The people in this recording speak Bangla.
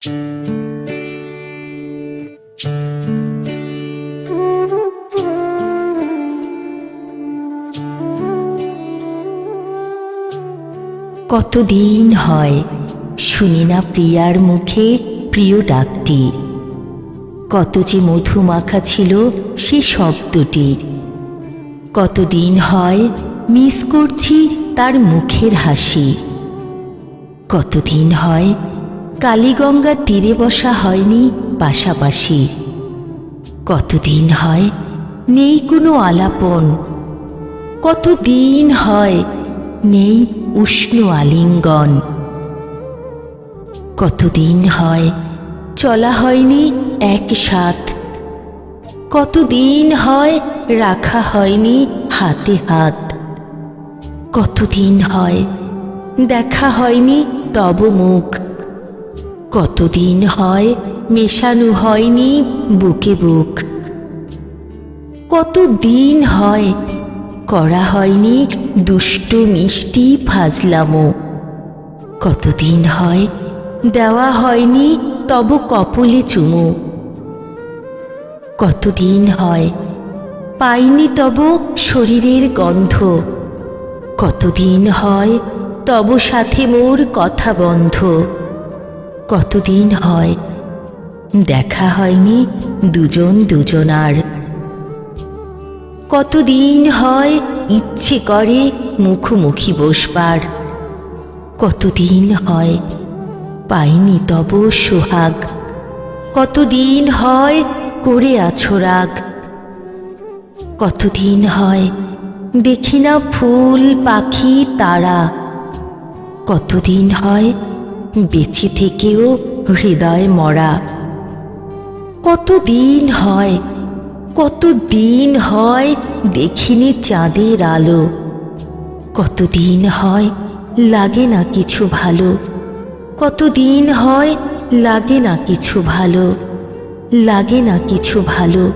কতদিন হয় শুনি না প্রিয়ার মুখে প্রিয় ডাকটি। কত যে মধু মাখা ছিল সে শব্দটি কতদিন হয় মিস করছি তার মুখের হাসি। কতদিন হয় কালীগঙ্গার তীরে বসা হয়নি পাশাপাশি। কতদিন হয়? নেই কোনো আলাপন। কতদিন হয়? নেই উষ্ণ আলিঙ্গন। কতদিন হয়? চলা হয়নি এক সাথ। কতদিন হয়? রাখা হয়নি হাতে হাত। কতদিন হয়? দেখা হয়নি তব মুখ। কতদিন হয় মেশানো হয়নি বুকে বুক। কতদিন হয় করা হয়নি দুষ্ট মিষ্টি ফাজলামো। কতদিন হয় দেওয়া হয়নি তব কপলে চুমু। কতদিন হয় পাইনি তব শরীরের গন্ধ। কতদিন হয় তব সাথে মোর কথা বন্ধ। কতদিন হয়? দেখা হয়নি দুজন দুজনার। কতদিন হয় ইচ্ছে করে মুখোমুখি বসবার। কতদিন হয় পাইনি তব সোহাগ। কতদিন হয় করে আছো রাগ। কতদিন হয় দেখি না ফুল পাখি তারা। কতদিন হয় বেঁচে থেকেও হৃদয় মরা। কত দিন হয় কত দিন হয় দেখিনি চাঁদের আলো। কত দিন হয় লাগে না কিছু ভালো। কত দিন হয় লাগে না কিছু ভালো। লাগে না কিছু ভালো।